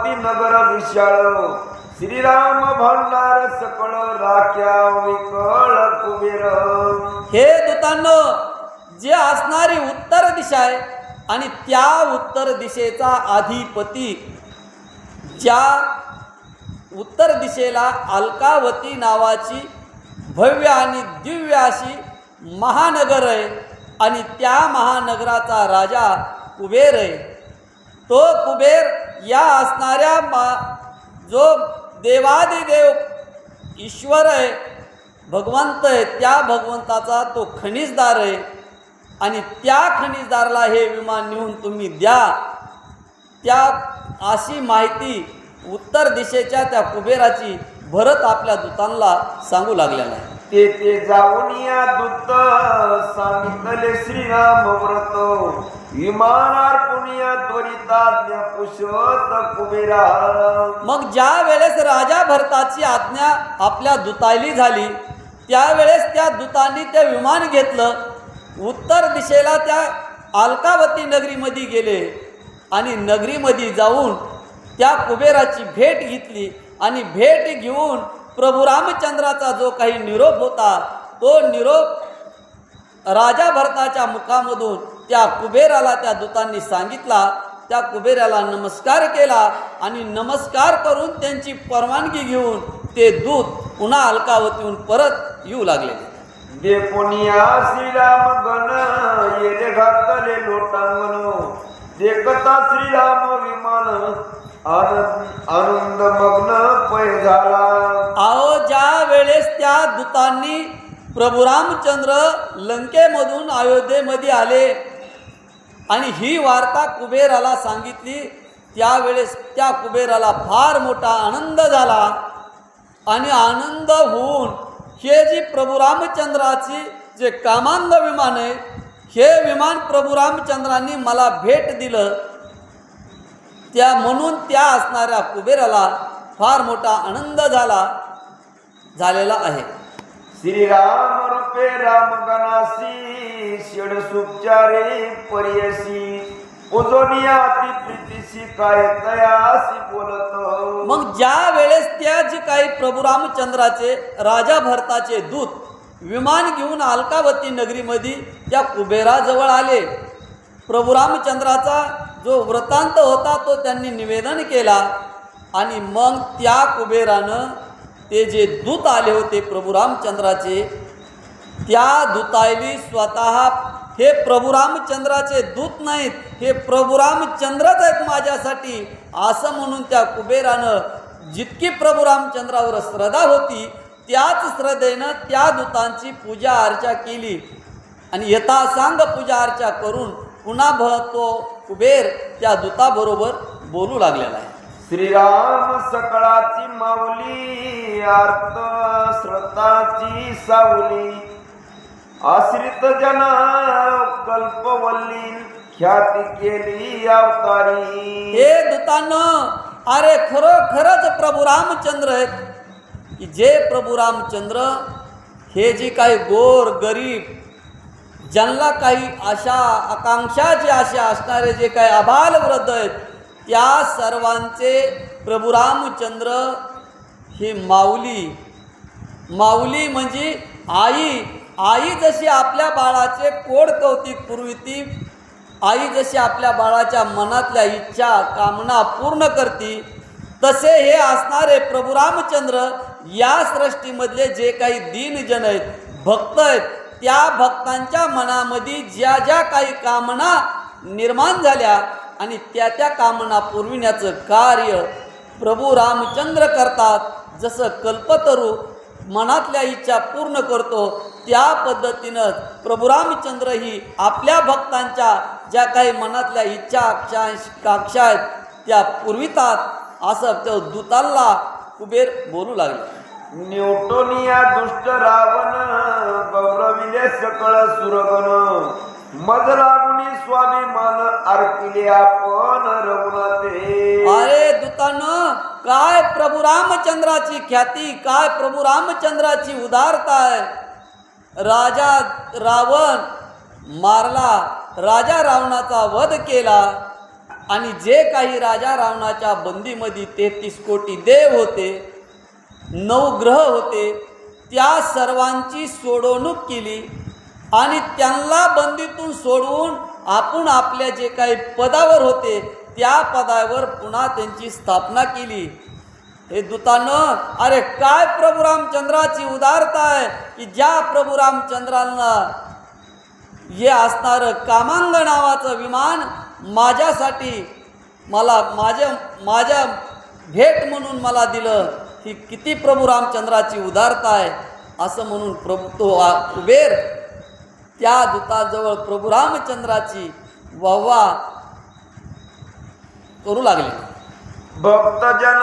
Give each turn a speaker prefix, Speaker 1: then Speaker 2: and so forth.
Speaker 1: अलकावती नगर विशाळ श्रीराम भांडार सकळ राख्या विकळ कुबेर।
Speaker 2: हे दूतांनो जे असणारी उत्तर दिशा आहे आणि त्या उत्तर दिशेचा अधिपती ज्या उत्तर दिशेला अलकावती नावाची भव्य आणि दिव्य अशी महानगर आहे आणि त्या महानगराचा राजा कुबेर आहे. तो कुबेर या असणाऱ्या मा जो देवादिदेव ईश्वर आहे भगवंत आहे त्या भगवंताचा तो खनिजदार आहे. आणि त्या खनिजदाराला हे विमान नेऊन तुम्ही द्या. त्या अशी माहिती उत्तर दिशेच्या त्या कुबेराची भरत आपल्या दूतांना सांगू लागलेला आहे
Speaker 1: ते ते जाऊन या दूत सांगितले श्रीराम व्रत विमानार
Speaker 2: मग ज्या वेळेस राजा भरताची आज्ञा आपल्या दुतायली झाली त्यावेळेस त्या दुतांनी ते विमान घेतलं उत्तर दिशेला त्या अलकावती नगरीमध्ये गेले आणि नगरीमध्ये जाऊन त्या कुबेराची भेट घेतली आणि भेट घेऊन प्रभू रामचंद्राचा जो काही निरोप होता तो निरोप राजा भरताच्या मुखामधून त्या कुबेराला त्या दूतांनी सांगितला त्या कुबेराला नमस्कार केला आणि नमस्कार करून त्यांची परवानगी घेऊन ते दूत पुन्हा अलकावतीहून परत येऊ लागले.
Speaker 1: दे पुण्या श्रीराम गण येले घातले लोटांगण. देखता श्रीराम विमान आनंद आनंद मग्न पै झाला.
Speaker 2: अहो ज्या वेळेस त्या दूतांनी प्रभू रामचंद्र लंकेमधून अयोध्येमध्ये आले आणि ही वार्ता कुबेराला सांगितली. त्यावेळेस त्या कुबेराला फार मोठा आनंद झाला. आणि आनंद होऊन हे जी प्रभू रामचंद्राची जे कामांध विमान आहे हे विमान प्रभू रामचंद्रांनी मला भेट दिलं. त्या म्हणून त्या असणाऱ्या कुबेराला फार मोठा आनंद झाला झालेला आहे.
Speaker 1: श्रीराम रूपे राम गणासी षड सुपचारे पर्यसी उजोनिया ती प्रीतीशी काय तयासी बोलत हो.
Speaker 2: मग ज्या वेळेस त्या जे काही प्रभू रामचंद्राचे राजा भरताचे दूत विमान घेऊन अलकावती नगरीमध्ये त्या कुबेराजवळ आले. प्रभू रामचंद्राचा जो वृत्तांत होता तो त्यांनी निवेदन केला आणि मग त्या कुबेरानं ते जे दूत आले होते प्रभू रामचंद्राचे त्या दूतायली स्वतः हे प्रभू रामचंद्राचे दूत नाहीत हे प्रभू रामचंद्रच आहेत माझ्यासाठी. असं म्हणून त्या कुबेरानं जितकी प्रभू रामचंद्रावर श्रद्धा होती त्याच श्रद्धेनं त्या दूतांची पूजा अर्चा केली. आणि यथासांग पूजा अर्चा करून पुन्हा भ तो कुबेर त्या दूताबरोबर बोलू लागलेला आहे.
Speaker 1: श्रीराम सकळाची माऊली आर्त श्रद्धाची सावली आश्रित जना कल्पवल्ली ख्याती केली अवतारी.
Speaker 2: हे दूतांनं अरे खरोखरच प्रभू रामचंद्र आहेत. की जे प्रभू रामचंद्र हे जे काही गोर गरीब ज्यांना काही आशा आकांक्षाचे आशा असणारे जे काही अबाल वृद्ध आहेत त्या सर्वांचे प्रभू रामचंद्र ही माऊली. माऊली म्हणजे आई. आई जशी आपल्या बाळाचे कोड कौतिक पुरविती आई जशी आपल्या बाळाच्या मनातल्या इच्छा कामना पूर्ण करते तसे हे असणारे प्रभू रामचंद्र या सृष्टीमधले जे काही दीनजन आहेत भक्त आहेत त्या भक्तांच्या मनामध्ये ज्या ज्या काही कामना निर्माण झाल्या आणि त्या त्या कामना पुरविण्याचं कार्य प्रभू रामचंद्र करतात. जसं कल्पतरू मनातल्या इच्छा पूर्ण करतो त्या पद्धतीनं प्रभू रामचंद्र ही आपल्या भक्तांच्या ज्या काही मनातल्या इच्छा आकांक्षा आहेत त्या पुरवितात. असं त्या दूताला कुबेर बोलू लागले.
Speaker 1: न्यूटोनिया दुष्ट रावण गौरविले सकळ सुरगण. मज लागुनी स्वाभिमान अर्पिले आपण रघुनाथे
Speaker 2: अरे दूतानं काय प्रभू रामचंद्राची ख्याती काय प्रभू रामचंद्राची उदारता आहे. राजा रावण मारला राजा रावणाचा वध केला आणि जे काही राजा रावणाच्या बंदीमध्ये तेहतीस कोटी देव होते नऊ ग्रह होते त्या सर्वांची सोडवणूक केली. आणि त्यांना बंदीतून सोडवून आपण आपल्या जे काही पदावर होते त्या पदावर पुन्हा त्यांची स्थापना केली. हे दूतानं अरे काय प्रभू रामचंद्राची उदारता आहे की ज्या प्रभू रामचंद्रांना हे असणारं कामांग नावाचं विमान माझ्यासाठी मला माझ्या माझ्या भेट म्हणून मला दिलं ही किती प्रभू रामचंद्राची उदारता आहे असं म्हणून प्रभू तो कुबेर त्या दूताजवळ प्रभू रामचंद्राची वाहवा करू लागले.
Speaker 1: भक्तजन